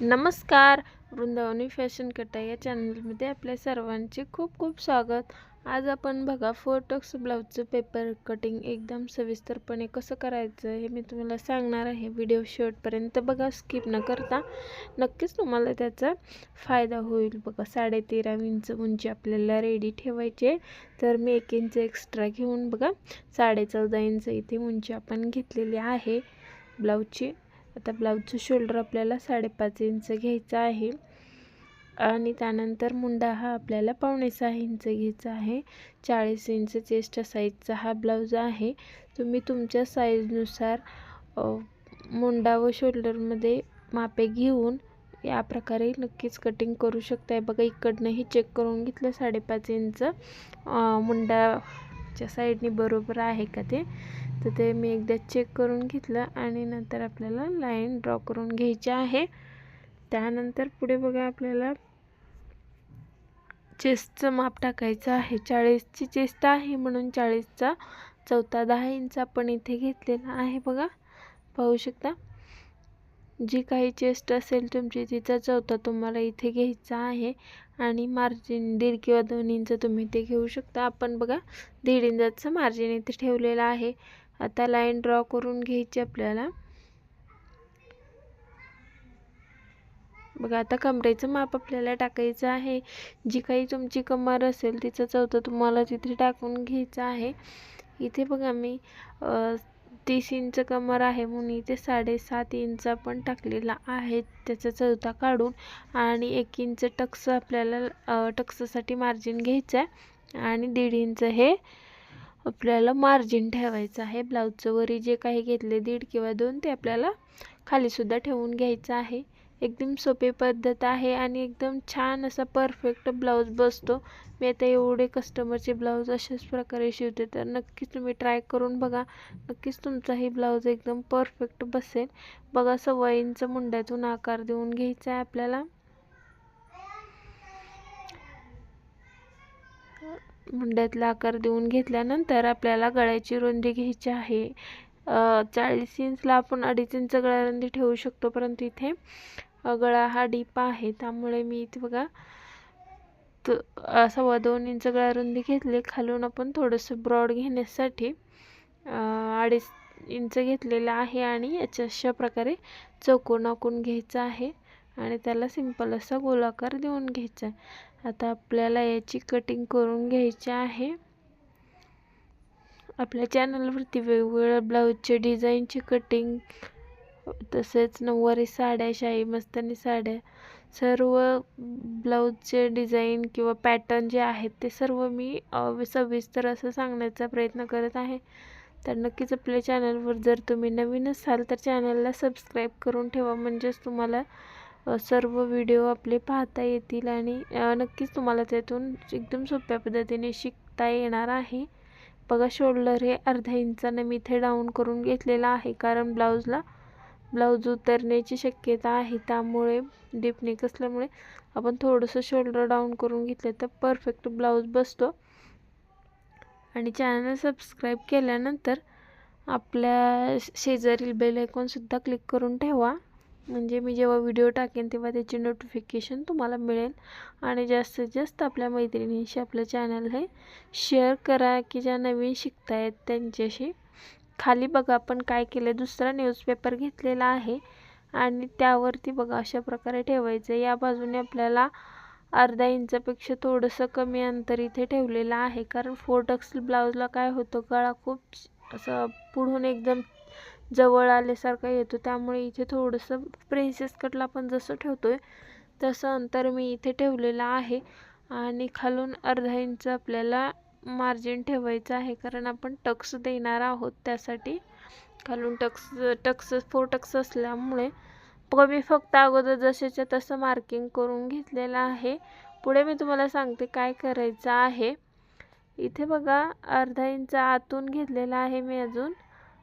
नमस्कार. वृंदावनी फॅशन कटा या चॅनलमध्ये आपल्या सर्वांचे खूप खूप स्वागत. आज आपण बघा फोर टक्स ब्लाऊजचं पेपर कटिंग एकदम सविस्तरपणे कसं करायचं हे मी तुम्हाला सांगणार आहे. व्हिडिओ शेवटपर्यंत बघा स्किप न करता. नक्कीच तुम्हाला त्याचा फायदा होईल. बघा साडेतेरा इंच उंची आपल्याला रेडी ठेवायचे तर मी एक इंच एक्स्ट्रा घेऊन बघा साडे चौदा इंच इथे उंची आपण घेतलेली आहे ब्लाऊजची. आता ब्लाऊजचं शोल्डर आपल्याला साडेपाच इंच घ्यायचं आहे. आणि त्यानंतर मुंडा हा आपल्याला पावणे सहा इंच घ्यायचा आहे. चाळीस इंच चेस्ट साईजचा हा ब्लाऊज आहे. तुम्ही तुमच्या साईजनुसार मुंडा व शोल्डरमध्ये मापे घेऊन या प्रकारे नक्कीच कटिंग करू शकताय. बघा इकडनंही चेक करून घेतलं साडेपाच इंच मुंडाच्या साईडने बरोबर आहे का ते? तर ते मी एकदा चेक करून घेतलं आणि नंतर आपल्याला लाईन ड्रॉ करून घ्यायची आहे. त्यानंतर पुढे बघा आपल्याला चेस्टचं माप टाकायचं आहे. चाळीसची चेस्ट आहे म्हणून चाळीसचा चौथा दहा इंच आपण इथे घेतलेला आहे बघा. पाहू शकता. जी काही चेस्ट असेल तुमची तिचा चौथा तुम्हाला इथे घ्यायचा आहे. आणि मार्जिन दीड किंवा दोन इंच तुम्ही ते घेऊ शकता. आपण बघा दीड इंचाचं मार्जिन इथे ठेवलेलं आहे. आता लाईन ड्रॉ करून घ्यायची आपल्याला. बघा आता कमरेचं माप आपल्याला टाकायचं आहे. जी काही तुमची कमर असेल तिचं चौथं तुम्हाला तिथे टाकून घ्यायचं आहे. इथे बघा मी तीस इंच कमर आहे म्हणून इथे साडेसात इंच आपण टाकलेला आहे. त्याचा चौथा काढून आणि एक इंच टक्स आपल्याला टक्ससाठी मार्जिन घ्यायचं आहे आणि दीड इंच हे आपल्याला मार्जिन ठेवायचं आहे. ब्लाऊजचं वरी जे काही घेतले दीड किंवा दोन ते आपल्याला खालीसुद्धा ठेवून घ्यायचं आहे. एकदम सोपी पद्धत आहे आणि एकदम छान असा परफेक्ट ब्लाऊज बसतो. मी आता एवढे कस्टमरचे ब्लाऊज अशाच प्रकारे शिवते तर नक्कीच तुम्ही ट्राय करून बघा. नक्कीच तुमचाही ब्लाऊज एकदम परफेक्ट बसेल. बघा सव्वा इंच मुंड्यातून आकार देऊन घ्यायचा आहे आपल्याला. मुंड्यातला आकार देऊन घेतल्यानंतर आपल्याला गळ्याची रुंदी घ्यायची आहे. चाळीस इंचला आपण अडीच इंच गळा रुंदी ठेवू शकतो परंतु इथे गळा हा डीप आहे. त्यामुळे मी इथे बघा सव्वा दोन इंच गळा रुंदी घेतली. खालून आपण थोडंसं ब्रॉड घेण्यासाठी अडीच इंच घेतलेलं आहे आणि याच्या अशा प्रकारे चौकोन आखून घ्यायचं आहे. आणि त्याला सिंपल असा गोलाकार देऊन घ्यायचा आहे. आता आपल्याला याची कटिंग करून घ्यायची आहे. आपल्या चॅनलवरती वेगवेगळ्या ब्लाऊजचे डिझाईनची कटिंग तसेच नऊवारी साड्या शाही मस्तानी साड्या सर्व ब्लाऊजचे डिझाईन किंवा पॅटर्न जे आहेत ते सर्व मी सविस्तर असं सांगण्याचा प्रयत्न करत आहे. तर नक्कीच आपल्या चॅनलवर जर तुम्ही नवीन असाल तर चॅनलला सबस्क्राईब करून ठेवा. म्हणजेच तुम्हाला सर्व व्हिडिओ आपले पाहता येतील आणि नक्कीच तुम्हाला त्यातून एकदम सोप्या पद्धतीने शिकता येणार आहे. बघा शोल्डर हे अर्धा इंचानं मी इथे डाऊन करून घेतलेला आहे कारण ब्लाऊजला ब्लाऊज उतरण्याची शक्यता आहे. त्यामुळे डीप नेक असल्यामुळे आपण थोडंसं शोल्डर डाऊन करून घेतलं तर परफेक्ट ब्लाऊज बसतो. आणि चॅनल सबस्क्राईब केल्यानंतर आपल्या शेजारील बेल आयकॉनसुद्धा क्लिक करून ठेवा. म्हणजे मी जेव्हा व्हिडिओ टाकेन तेव्हा त्याची नोटिफिकेशन तुम्हाला मिळेल. आणि जास्तीत जास्त आपल्या मैत्रिणींशी आपलं चॅनल हे शेअर करा की ज्या नवीन शिकतायत त्यांच्याशी. खाली बघा आपण काय केलं दुसरा न्यूजपेपर घेतलेला आहे आणि त्यावरती बघा अशा प्रकारे ठेवायचं या बाजूने आपल्याला अर्धा इंचापेक्षा थोडंसं कमी अंतर इथे ठेवलेलं आहे. कारण फोर टक्सल ब्लाऊजला काय होतं? गळा खूप असं पुढून एकदम जवळ आल्यासारखा येतो त्यामुळे इथे थोडंसं प्रिन्सेस कटला आपण जसं ठेवतो आहे तसं अंतर मी इथे ठेवलेलं आहे. आणि खालून अर्धा इंच आपल्याला मार्जिन ठेवायचं आहे कारण आपण टक्स देणार आहोत त्यासाठी. खालून टक्स टक्स फोर टक्स असल्यामुळे मी फक्त अगोदर जसेच्या तसं मार्किंग करून घेतलेलं आहे. पुढे मी तुम्हाला सांगते काय करायचं आहे. इथे बघा अर्धा इंच आतून घेतलेला आहे मी अजून.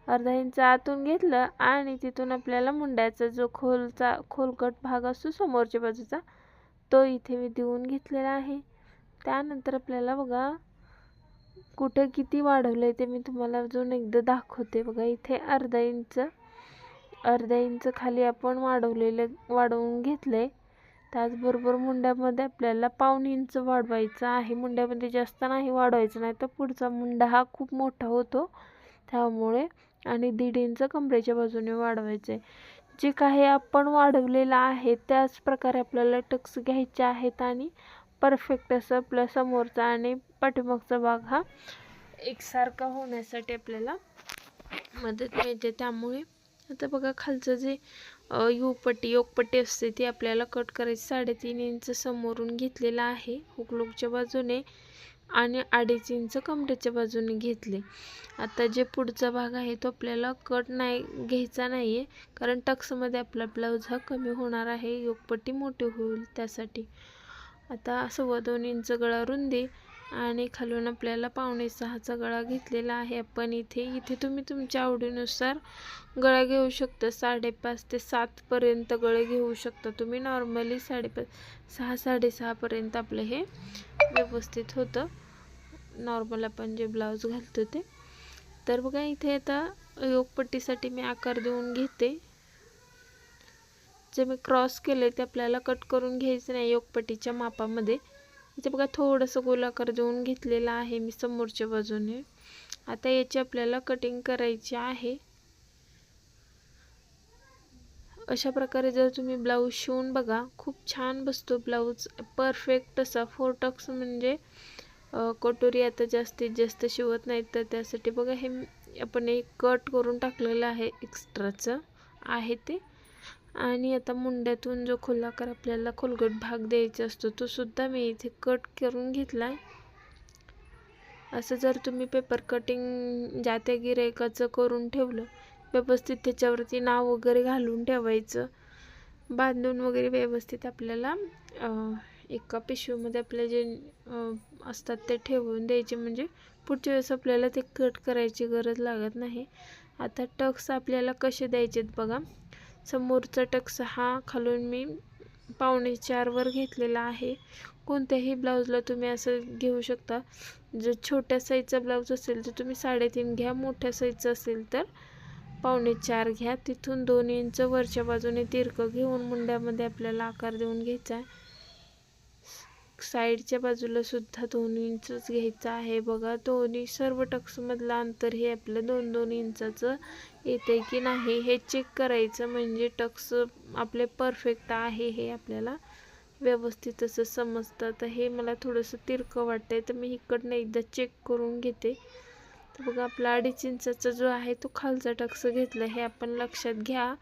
अर्धा इंच आतून घेतलं आणि तिथून आपल्याला मुंड्याचा जो खोलचा खोलकट भाग असतो समोरच्या बाजूचा तो इथे मी देऊन घेतलेला आहे. त्यानंतर आपल्याला बघा कुठं किती वाढवलं आहे ते मी तुम्हाला अजून एकदा दाखवते. बघा इथे अर्धा इंच अर्धा इंच खाली आपण वाढवलेलं वाढवून घेतले त्याचबरोबर मुंड्यामध्ये आपल्याला पाऊण इंच वाढवायचं आहे. मुंड्यामध्ये जास्त नाही वाढवायचं नाही तर पुढचा मुंडा हा खूप मोठा होतो. त्यामुळे आणि दीड इंच कमरेच्या बाजूने वाढवायचे जे काही आपण वाढवलेलं आहे त्याच प्रकारे आपल्याला टक्स घ्यायचे आहेत आणि परफेक्ट असं आपल्या समोरचा आणि पाठीमागचा भाग हा एकसारखा होण्यासाठी आपल्याला मदत मिळते. त्यामुळे आता बघा खालचं जे युपट्टी योगपट्टी असते ती आपल्याला कट करायची साडेतीन इंच समोरून घेतलेला आहे. हुकलूकच्या बाजूने आणि अडीच इंच कमरेच्या बाजूने घेतले. आता जे पुढचा भाग आहे तो आपल्याला कट नाही घ्यायचा नाही आहे कारण टक्समध्ये आपला ब्लाऊज हा कमी होणार आहे योगपट्टी मोठी होईल त्यासाठी. आता सव्वा दोन इंच गळा रुंदी आणि खालून आपल्याला पावणे सहाचा गळा घेतलेला आहे. आपण इथे इथे तुम्ही तुमच्या आवडीनुसार गळा घेऊ शकता. साडेपाच ते सातपर्यंत गळे घेऊ शकता. तुम्ही नॉर्मली साडेपाच सहा साडेसहापर्यंत आपलं हे व्यवस्थित होतं. नॉर्मल आपण जे ब्लाऊज घालतो ते. तर बघा इथे आता योगपट्टीसाठी मी आकार देऊन घेते. जे मी क्रॉस केले ते आपल्याला कट करून घ्यायचं नाही योगपट्टीच्या मापामध्ये. इथे बघा थोडंसं गोलाकार देऊन घेतलेला आहे मी समोरच्या बाजूने. आता याची आपल्याला कटिंग करायची आहे. अशा प्रकारे जर तुम्ही ब्लाऊज शिवून बघा खूप छान बसतो ब्लाऊज परफेक्ट असा फोर टक्स म्हणजे कटोरी आता जास्तीत जास्त शिवत नाहीत तर त्यासाठी बघा हे आपण एक कट करून टाकलेलं आहे एक्स्ट्राचं आहे ते. आणि आता मुंड्यातून जो खोलाकार आपल्याला खोलगट भाग द्यायचा असतो तो सुद्धा मी इथे कट करून घेतला आहे असं जर तुम्ही पेपर कटिंग ज्या त्या गिरायकाचं करून ठेवलं व्यवस्थित त्याच्यावरती नाव वगैरे घालून ठेवायचं बांधून वगैरे व्यवस्थित आपल्याला एका पिशवीमध्ये आपले जे असतात ते ठेवून द्यायचे. म्हणजे पुढच्या वेळेस आपल्याला ते कट करायची गरज लागत नाही. आता टक्स आपल्याला कसे द्यायचेत बघा. समोरचा टक्स हा खालून मी पावणे चारवर घेतलेला आहे. कोणत्याही ब्लाऊजला तुम्ही असं घेऊ शकता. जर छोट्या साईजचा ब्लाऊज असेल तर तुम्ही साडेतीन घ्या मोठ्या साईजचा असेल तर पावणे चार घ्या. तिथून दोन इंच वरच्या बाजूने तिरकं घेऊन मुंड्यामध्ये आपल्याला आकार देऊन घ्यायचा आहे. साईडच्या बाजूला सुद्धा दोन इंचच घ्यायचं आहे. बघा दोन्ही सर्व टक्समधलं अंतर हे आपलं दोन दोन इंचाचं येते की नाही हे चेक करायचं म्हणजे टक्स आपले परफेक्ट आहे हे आपल्याला व्यवस्थित असं समजतं. तर हे मला थोडंसं तिरकं वाटतं आहे तर मी इकडनं एकदा चेक करून घेते. तर बघा आपला अडीच इंचाचा जो आहे तो खालचा टक्स घेतला. हे आपण लक्षात घ्या.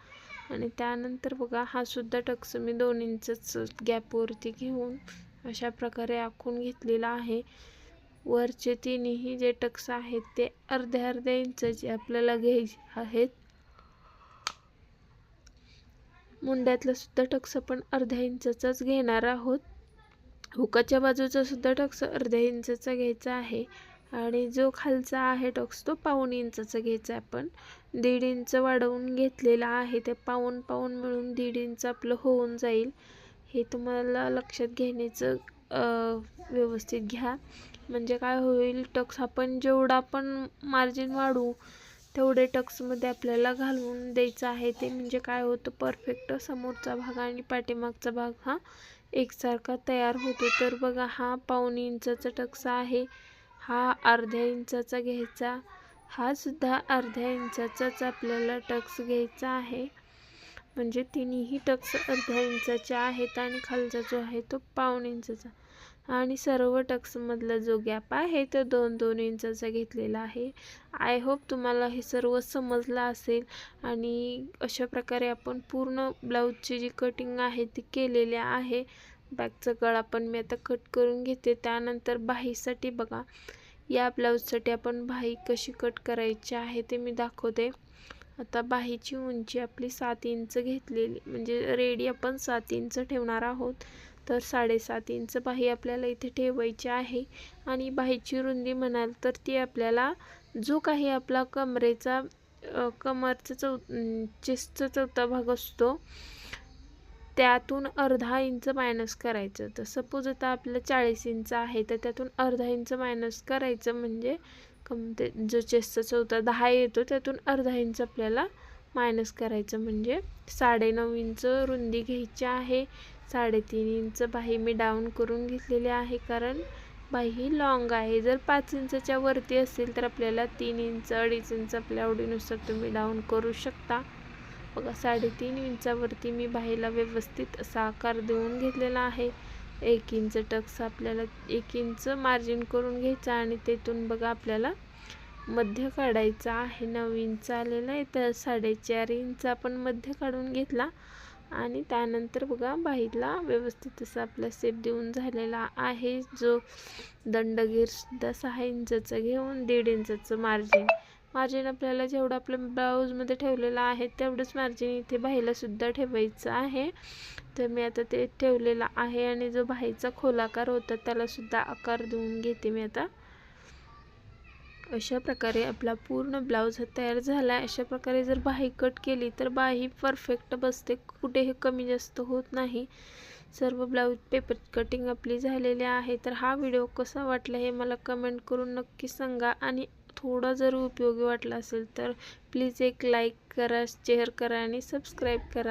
आणि त्यानंतर बघा हा सुद्धा टक्स मी दोन इंचच गॅपवरती घेऊन अशा प्रकारे आखून घेतलेला आहे. वरचे तिन्ही जे टक्स आहेत ते अर्ध्या अर्ध्या इंचाचे आपल्याला घ्यायचे आहेत. मुंड्यातला सुद्धा टक्स आपण अर्ध्या इंचाचाच घेणार आहोत. हुकाच्या बाजूचा सुद्धा टक्स अर्ध्या इंचाचा घ्यायचा आहे आणि जो खालचा आहे टक्स तो पाऊन इंचाचा घ्यायचा आपण. दीड इंच वाढवून घेतलेला आहे ते पाऊन पाऊन मिळून दीड इंच आपलं होऊन जाईल. हे तुम्हाला लक्षात घेण्याचं व्यवस्थित घ्या. म्हणजे काय होईल टक्स आपण जेवढा आपण मार्जिन वाढवू तेवढे टक्समध्ये आपल्याला घालून द्यायचं आहे ते. म्हणजे काय होतं परफेक्ट समोरचा भाग आणि पाठीमागचा भाग हा एकसारखा तयार होतो. तर बघा हा पाऊण इंचाचा टक्स आहे हा अर्ध्या इंचाचा घ्यायचा हा सुद्धा अर्ध्या इंचाचाच आपल्याला टक्स घ्यायचा आहे. म्हणजे तिन्ही टक्स अर्ध्या इंचाचे आहेत आणि खालचा जो आहे तो पाऊण इंचाचा. आणि सर्व टक्समधला जो गॅप आहे तो दोन दोन इंचाचा घेतलेला आहे. आय होप तुम्हाला हे सर्व समजलं असेल आणि अशा प्रकारे आपण पूर्ण ब्लाऊजची जी कटिंग आहे ती केलेली आहे. बॅकचा गळा पण मी आता कट करून घेते. त्यानंतर बाहीसाठी बघा या ब्लाऊजसाठी आपण बाही कशी कट करायची आहे ते मी दाखवते. आता बाहीची उंची आपली सात इंच घेतलेली म्हणजे रेडी आपण सात इंच ठेवणार आहोत. तर साडेसात इंच बाही आपल्याला इथे ठेवायची आहे. आणि बाहीची रुंदी म्हणाल तर ती आपल्याला जो काही आपला कमरेचा कमरचा चौ चेस्टचा चौथा भाग असतो त्यातून अर्धा इंच मायनस करायचं. तर सपोज आता आपलं चाळीस इंच आहे तर त्यातून अर्धा इंच मायनस करायचं म्हणजे कम ते जो चेस्टचा चौथा दहा येतो त्यातून अर्धा इंच आपल्याला मायनस करायचं म्हणजे साडेनऊ इंच रुंदी घ्यायची आहे. साडेतीन इंच बाही मी डाऊन करून घेतलेली आहे कारण बाही ही लॉंग आहे. जर पाच इंचच्या वरती असेल तर आपल्याला तीन इंच अडीच इंच आपल्या आवडीनुसार तुम्ही डाऊन करू शकता. बघा साडेतीन इंचावरती मी बाहीला व्यवस्थित असा आकार देऊन घेतलेला आहे. एक इंच टक्स आपल्याला एक इंच मार्जिन करून घ्यायचा आणि तेथून बघा आपल्याला मध्य काढायचा आहे. नऊ इंच आलेला आहे तर साडेचार इंच आपण मध्य काढून घेतला. आणि त्यानंतर बघा बाईला व्यवस्थित असा आपला सेप देऊन झालेला आहे जो दंडगीर सुद्धा सहा इंचाचं घेऊन दीड इंचाचं मार्जिन मार्जिन आपल्याला जेवढं आपल्या ब्लाऊजमध्ये ठेवलेलं आहे तेवढंच मार्जिन इथे बाईलासुद्धा ठेवायचं आहे. तर मी आता ते ठेवलेलं आहे आणि जो बाईचा खोलाकार होता त्यालासुद्धा आकार देऊन घेते मी आता. अशा प्रकारे आपला पूर्ण ब्लाऊज हा तयार झाला आहे. अशा प्रकारे जर बाही कट केली तर बाही परफेक्ट बसते. कुठेही कमी जास्त होत नाही. सर्व ब्लाऊज पेपर कटिंग आपली झालेली आहे. तर हा व्हिडिओ कसा वाटला हे मला कमेंट करून नक्की सांगा. आणि थोडा जर उपयोगी वाटला असेल तर प्लीज एक लाईक करा शेअर करा आणि सबस्क्राईब करा.